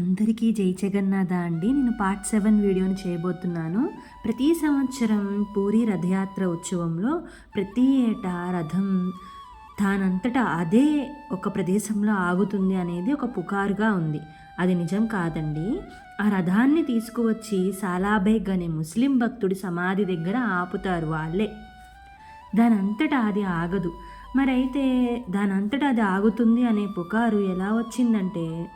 అందరికీ జై జగన్నాథ అండి. నేను పార్ట్ సెవెన్ వీడియోని చేయబోతున్నాను. ప్రతి సంవత్సరం పూరి రథయాత్ర ఉత్సవంలో ప్రతి ఏటా రథం దానంతటా అదే ఒక ప్రదేశంలో ఆగుతుంది అనేది ఒక పుకారుగా ఉంది. అది నిజం కాదండి. ఆ రథాన్ని తీసుకువచ్చి సాలాబేగ్ అనే ముస్లిం భక్తుడి సమాధి దగ్గర ఆపుతారు వాళ్ళే. దానంతటా అది ఆగదు. మరైతే దానంతటా అది ఆగుతుంది అనే పుకారు ఎలా వచ్చిందంటే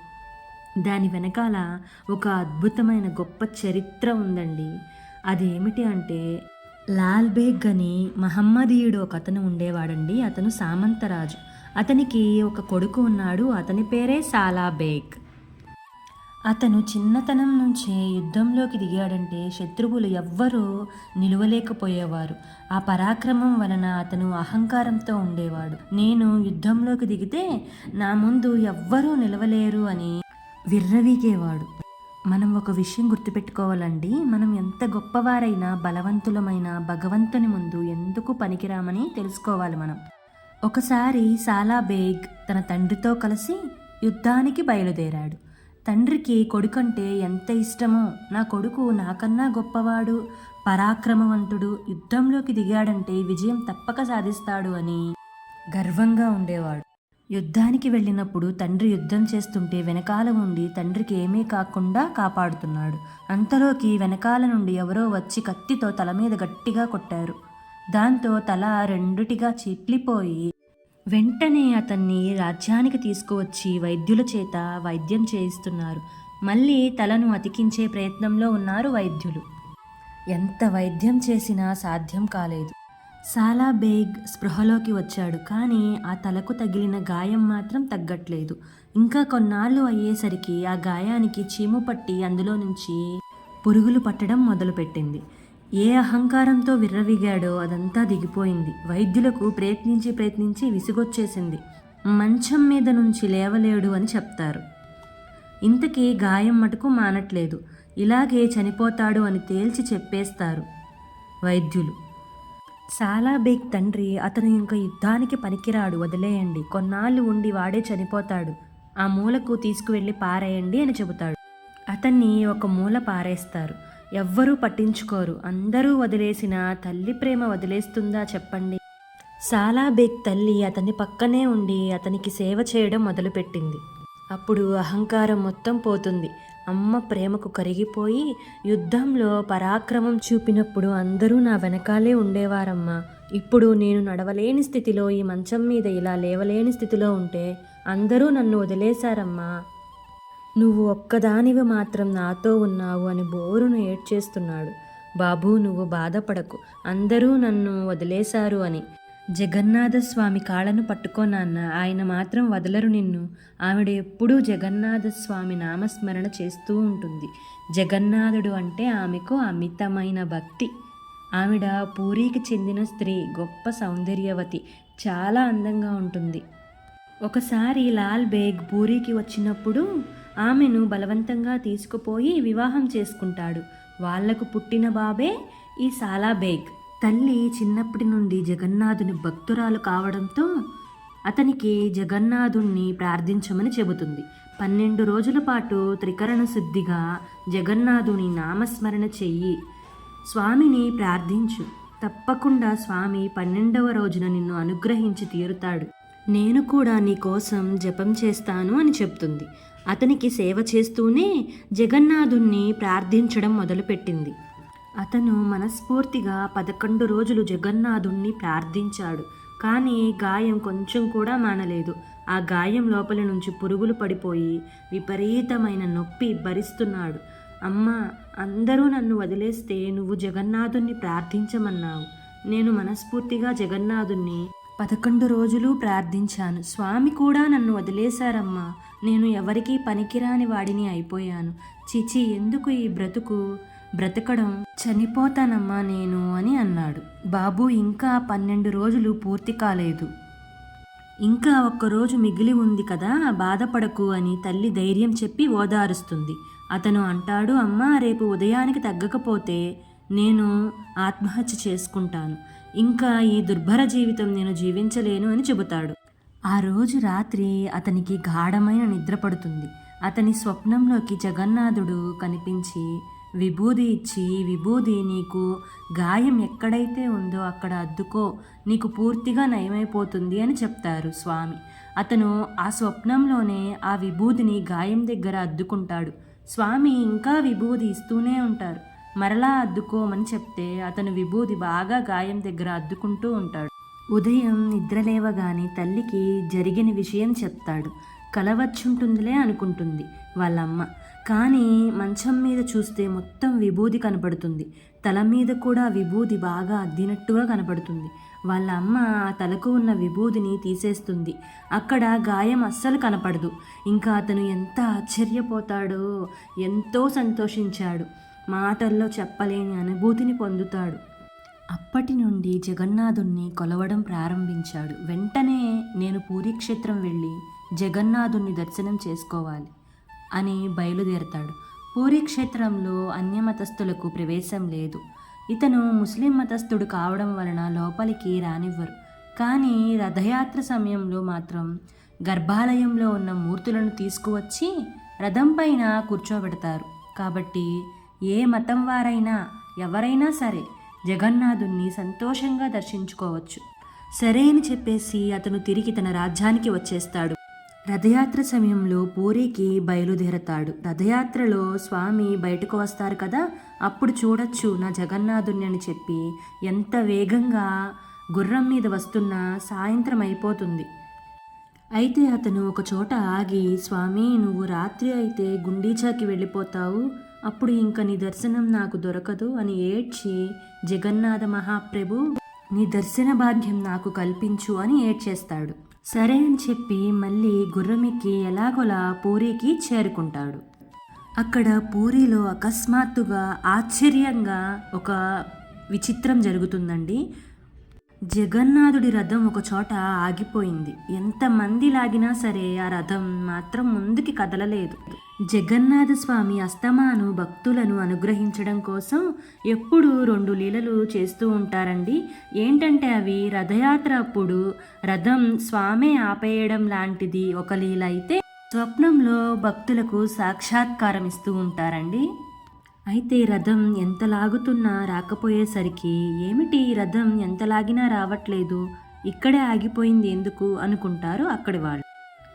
దాని వెనకాల ఒక అద్భుతమైన గొప్ప చరిత్ర ఉందండి. అది ఏమిటి అంటే లాల్ బేగ్ అని మహమ్మదీయుడు ఒక అతను ఉండేవాడండి. అతను సామంతరాజు. అతనికి ఒక కొడుకు ఉన్నాడు. అతని పేరే సాలా బేగ్ అతను చిన్నతనం నుంచే యుద్ధంలోకి దిగాడంటే శత్రువులు ఎవ్వరూ నిలువలేకపోయేవారు. ఆ పరాక్రమం వలన అతను అహంకారంతో ఉండేవాడు. నేను యుద్ధంలోకి దిగితే నా ముందు ఎవ్వరూ నిలవలేరు అని విర్రవీగేవాడు. మనం ఒక విషయం గుర్తుపెట్టుకోవాలండి. మనం ఎంత గొప్పవారైనా బలవంతులమైన భగవంతుని ముందు ఎందుకు పనికిరామని తెలుసుకోవాలి మనం. ఒకసారి సాలా బేగ్ తన తండ్రితో కలిసి యుద్ధానికి బయలుదేరాడు. తండ్రికి కొడుకంటే ఎంత ఇష్టమో నా కొడుకు నాకన్నా గొప్పవాడు పరాక్రమవంతుడు యుద్ధంలోకి దిగాడంటే విజయం తప్పక సాధిస్తాడు అని గర్వంగా ఉండేవాడు. యుద్ధానికి వెళ్ళినప్పుడు తండ్రి యుద్ధం చేస్తుంటే వెనకాల ఉండి తండ్రికి ఏమీ కాకుండా కాపాడుతున్నాడు. అంతలోకి వెనకాల నుండి ఎవరో వచ్చి కత్తితో తల మీద గట్టిగా కొట్టారు. దాంతో తల రెండుటిగా చిట్లిపోయి వెంటనే అతన్ని రాజ్యానికి తీసుకువచ్చి వైద్యుల చేత వైద్యం చేయిస్తున్నారు. మళ్ళీ తలను అతికించే ప్రయత్నంలో ఉన్నారు వైద్యులు. ఎంత వైద్యం చేసినా సాధ్యం కాలేదు. సాలా బేగ్ స్పృహలోకి వచ్చాడు కానీ ఆ తలకు తగిలిన గాయం మాత్రం తగ్గట్లేదు. ఇంకా కొన్నాళ్ళు అయ్యేసరికి ఆ గాయానికి చీము పట్టి అందులో నుంచి పురుగులు పట్టడం మొదలుపెట్టింది. ఏ అహంకారంతో విర్రవిగాడో అదంతా దిగిపోయింది. వైద్యులకు ప్రయత్నించి ప్రయత్నించి విసుగొచ్చేసింది. మంచం మీద నుంచి లేవలేడు అని చెప్తారు. ఇంతకీ గాయం మటుకు మానట్లేదు. ఇలాగే చనిపోతాడు అని తేల్చి చెప్పేస్తారు వైద్యులు. సాలాబేగ్ తండ్రి అతను ఇంకా యుద్ధానికి పనికిరాడు వదిలేయండి. కొన్నాళ్ళు ఉండి వాడే చనిపోతాడు. ఆ మూలకు తీసుకువెళ్ళి పారేయండి అని చెబుతాడు. అతన్ని ఒక మూల పారేస్తారు. ఎవ్వరూ పట్టించుకోరు. అందరూ వదిలేసిన తల్లి ప్రేమ వదిలేస్తుందా చెప్పండి. సాలాబేగ్ తల్లి అతని పక్కనే ఉండి అతనికి సేవ చేయడం మొదలుపెట్టింది. అప్పుడు అహంకారం మొత్తం పోతుంది. అమ్మ ప్రేమకు కరిగిపోయి యుద్ధంలో పరాక్రమం చూపినప్పుడు అందరూ నా వెనకాలే ఉండేవారమ్మా. ఇప్పుడు నేను నడవలేని స్థితిలో ఈ మంచం మీద ఇలా లేవలేని స్థితిలో ఉంటే అందరూ నన్ను వదిలేశారమ్మా. నువ్వు ఒక్కదానివి మాత్రం నాతో ఉన్నావు అని బోరును ఏడ్చేస్తున్నాడు. బాబూ నువ్వు బాధపడకు. అందరూ నన్ను వదిలేశారు అని. జగన్నాథస్వామి కాళ్ళను పట్టుకోనాన్న ఆయన మాత్రం వదలరు నిన్ను. ఆవిడ ఎప్పుడూ జగన్నాథస్వామి నామస్మరణ చేస్తూ ఉంటుంది. జగన్నాథుడు అంటే ఆమెకు అమితమైన భక్తి. ఆవిడ పూరికి చెందిన స్త్రీ గొప్ప సౌందర్యవతి చాలా అందంగా ఉంటుంది. ఒకసారి లాల్ బేగ్ పూరికి వచ్చినప్పుడు ఆమెను బలవంతంగా తీసుకుపోయి వివాహం చేసుకుంటాడు. వాళ్ళకు పుట్టిన బాబే ఈ సాలా బేగ్. తల్లి చిన్నప్పటి నుండి జగన్నాథుని భక్తురాలు కావడంతో అతనికి జగన్నాథుణ్ణి ప్రార్థించమని చెబుతుంది. పన్నెండు రోజుల పాటు త్రికరణ శుద్ధిగా జగన్నాథుని నామస్మరణ చెయ్యి. స్వామిని ప్రార్థించు. తప్పకుండా స్వామి పన్నెండవ రోజున నిన్ను అనుగ్రహించి తీరుతాడు. నేను కూడా నీ కోసం జపం చేస్తాను అని చెప్తుంది. అతనికి సేవ చేస్తూనే జగన్నాథుణ్ణి ప్రార్థించడం మొదలుపెట్టింది. అతను మనస్ఫూర్తిగా పదకొండు రోజులు జగన్నాథుణ్ణి ప్రార్థించాడు. కానీ గాయం కొంచెం కూడా మానలేదు. ఆ గాయం లోపల నుంచి పురుగులు పడిపోయి విపరీతమైన నొప్పి భరిస్తున్నాడు. అమ్మ అందరూ నన్ను వదిలేస్తే నువ్వు జగన్నాథుణ్ణి ప్రార్థించమన్నావు. నేను మనస్ఫూర్తిగా జగన్నాథుణ్ణి పదకొండు రోజులు ప్రార్థించాను. స్వామి కూడా నన్ను వదిలేశారమ్మా. నేను ఎవరికీ పనికిరాని వాడిని అయిపోయాను. చిచి ఎందుకు ఈ బ్రతుకు? బ్రతకడం చనిపోతానమ్మా నేను అని అన్నాడు. బాబు ఇంకా పన్నెండు రోజులు పూర్తి కాలేదు. ఇంకా ఒక్కరోజు మిగిలి ఉంది కదా బాధపడకు అని తల్లి ధైర్యం చెప్పి ఓదారుస్తుంది. అతను అంటాడు అమ్మా రేపు ఉదయానికి తగ్గకపోతే నేను ఆత్మహత్య చేసుకుంటాను. ఇంకా ఈ దుర్భర జీవితం నేను జీవించలేను అని చెబుతాడు. ఆ రోజు రాత్రి అతనికి గాఢమైన నిద్ర పడుతుంది. అతని స్వప్నంలోకి జగన్నాథుడు కనిపించి విభూది ఇచ్చి విభూది నీకు గాయం ఎక్కడైతే ఉందో అక్కడ అద్దుకో నీకు పూర్తిగా నయమైపోతుంది అని చెప్తారు స్వామి. అతను ఆ స్వప్నంలోనే ఆ విభూదిని గాయం దగ్గర అద్దుకుంటాడు. స్వామి ఇంకా విభూది ఇస్తూనే ఉంటారు. మరలా అద్దుకోమని చెప్తే అతను విభూది బాగా గాయం దగ్గర అద్దుకుంటూ ఉంటాడు. ఉదయం నిద్రలేవగానే తల్లికి జరిగిన విషయం చెప్తాడు. కలవచ్చుంటుందిలే అనుకుంటుంది వాళ్ళమ్మ. కానీ మంచం మీద చూస్తే మొత్తం విభూది కనపడుతుంది. తల మీద కూడా విభూది బాగా అద్దినట్టుగా కనపడుతుంది. వాళ్ళ అమ్మ ఆ తలకు ఉన్న విభూదిని తీసేస్తుంది. అక్కడ గాయం అస్సలు కనపడదు. ఇంకా అతను ఎంత ఆశ్చర్యపోతాడో ఎంతో సంతోషించాడు. మాటల్లో చెప్పలేని అనుభూతిని పొందుతాడు. అప్పటి నుండి జగన్నాథుణ్ణి కొలవడం ప్రారంభించాడు. వెంటనే నేను పూరీక్షేత్రం వెళ్ళి జగన్నాథుణ్ణి దర్శనం చేసుకోవాలి. అని బయలుదేరతాడు. పూరి క్షేత్రంలో అన్యమతస్థులకు ప్రవేశం లేదు. ఇతను ముస్లిం మతస్థుడు కావడం వలన లోపలికి రానివ్వరు. కానీ రథయాత్ర సమయంలో మాత్రం గర్భాలయంలో ఉన్న మూర్తులను తీసుకువచ్చి రథం పైన కూర్చోబెడతారు. కాబట్టి ఏ మతం వారైనా ఎవరైనా సరే జగన్నాథుణ్ణి సంతోషంగా దర్శించుకోవచ్చు. సరే అని చెప్పేసి అతను తిరిగి తన రాజ్యానికి వచ్చేస్తాడు. రథయాత్ర సమయంలో పూరికి బయలుదేరతాడు. రథయాత్రలో స్వామి బయటకు వస్తారు కదా? అప్పుడు చూడొచ్చు నా జగన్నాథుని అని చెప్పి ఎంత వేగంగా గుర్రం మీద వస్తున్నా సాయంత్రం అయిపోతుంది. అయితే అతను ఒక చోట ఆగి స్వామి నువ్వు రాత్రి అయితే గుండీచాకి వెళ్ళిపోతావు. అప్పుడు ఇంక నీ దర్శనం నాకు దొరకదు అని ఏడ్చి జగన్నాథ మహాప్రభు నీ దర్శన భాగ్యం నాకు కల్పించు అని ఏడ్చేస్తాడు. సరే అని చెప్పి మళ్ళీ గుర్రమెక్కి ఎలాగోలా పూరికి చేరుకుంటాడు. అక్కడ పూరిలో అకస్మాత్తుగా ఆశ్చర్యంగా ఒక విచిత్రం జరుగుతుందండి. జగన్నాథుడి రథం ఒక చోట ఆగిపోయింది. ఎంతమంది లాగినా సరే ఆ రథం మాత్రం ముందుకి కదలలేదు. జగన్నాథ స్వామి అస్తమాను భక్తులను అనుగ్రహించడం కోసం ఎప్పుడు రెండు లీలలు చేస్తూ ఉంటారండి. ఏంటంటే అవి రథయాత్ర అప్పుడు రథం స్వామే ఆపేయడం లాంటిది ఒక లీల అయితే స్వప్నంలో భక్తులకు సాక్షాత్కారం ఇస్తూ ఉంటారండి. అయితే రథం ఎంత లాగుతున్నా రాకపోయేసరికి ఏమిటి రథం ఎంత లాగినా రావట్లేదు? ఇక్కడే ఆగిపోయింది ఎందుకు? అనుకుంటారు అక్కడి వాళ్ళు.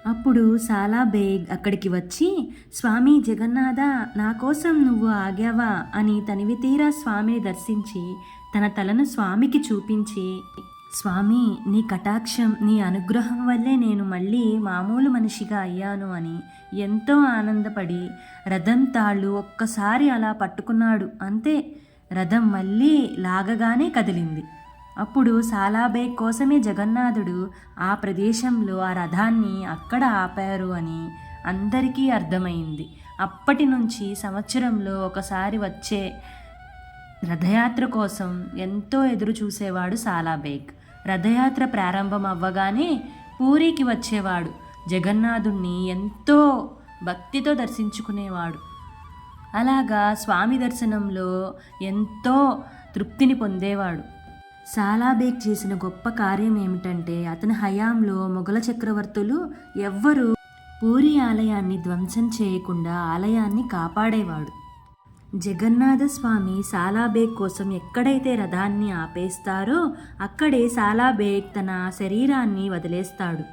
అప్పుడు సాలా బేగ్ అక్కడికి వచ్చి స్వామి జగన్నాథ నా కోసం నువ్వు ఆగావా? అని తనివి తీరా స్వామిని దర్శించి తన తలను స్వామికి చూపించి స్వామి నీ కటాక్షం నీ అనుగ్రహం వల్లే నేను మళ్ళీ మామూలు మనిషిగా అయ్యాను అని ఎంతో ఆనందపడి రథం తాళ్ళు ఒక్కసారి అలా పట్టుకున్నాడు. అంతే రథం మళ్ళీ లాగగానే కదిలింది. అప్పుడు సాలాబేగ్ కోసమే జగన్నాథుడు ఆ ప్రదేశంలో ఆ రథాన్ని అక్కడ ఆపారు అని అందరికీ అర్థమైంది. అప్పటి నుంచి సంవత్సరంలో ఒకసారి వచ్చే రథయాత్ర కోసం ఎంతో ఎదురు చూసేవాడు సాలాబేగ్. రథయాత్ర ప్రారంభం అవ్వగానే పూరికి వచ్చేవాడు. జగన్నాథుణ్ణి ఎంతో భక్తితో దర్శించుకునేవాడు. అలాగా స్వామి దర్శనంలో ఎంతో తృప్తిని పొందేవాడు. సాలాబేగ్ చేసిన గొప్ప కార్యం ఏమిటంటే అతని హయాంలో మొఘల చక్రవర్తులు ఎవ్వరూ పూరి ఆలయాన్ని ధ్వంసం చేయకుండా ఆలయాన్ని కాపాడేవాడు. జగన్నాథ స్వామి సాలాబేగ్ కోసం ఎక్కడైతే రథాన్ని ఆపేస్తారో అక్కడే సాలాబేగ్ తన శరీరాన్ని వదిలేస్తాడు.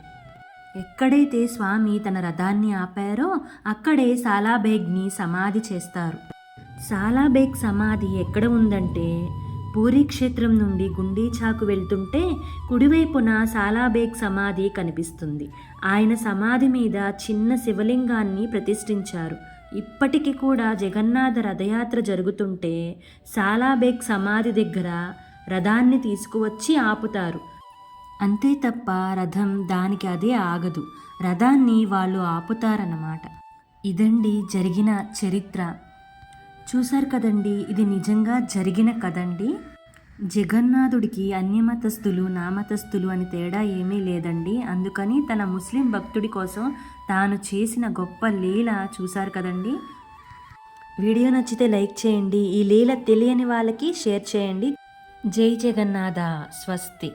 ఎక్కడైతే స్వామి తన రథాన్ని ఆపారో అక్కడే సాలాబేగ్ని సమాధి చేస్తారు. సాలాబేగ్ సమాధి ఎక్కడ ఉందంటే పూరి క్షేత్రం నుండి గుండీచాకు వెళ్తుంటే కుడివైపున సాలాబేగ్ సమాధి కనిపిస్తుంది. ఆయన సమాధి మీద చిన్న శివలింగాన్ని ప్రతిష్ఠించారు. ఇప్పటికీ కూడా జగన్నాథ రథయాత్ర జరుగుతుంటే సాలాబేగ్ సమాధి దగ్గర రథాన్ని తీసుకువచ్చి ఆపుతారు. అంతే తప్ప రథం దానికి అదే ఆగదు. రథాన్ని వాళ్ళు ఆపుతారన్నమాట. ఇదండి జరిగిన చరిత్ర. చూశారు కదండి ఇది నిజంగా జరిగిన కదండి? జగన్నాథుడికి అన్యమతస్థులు నామతస్థులు అని తేడా ఏమీ లేదండి. అందుకని తన ముస్లిం భక్తుడి కోసం తాను చేసిన గొప్ప లీల చూశారు కదండి? వీడియో నచ్చితే లైక్ చేయండి. ఈ లీల తెలియని వాళ్ళకి షేర్ చేయండి. జై జగన్నాథ. స్వస్తి.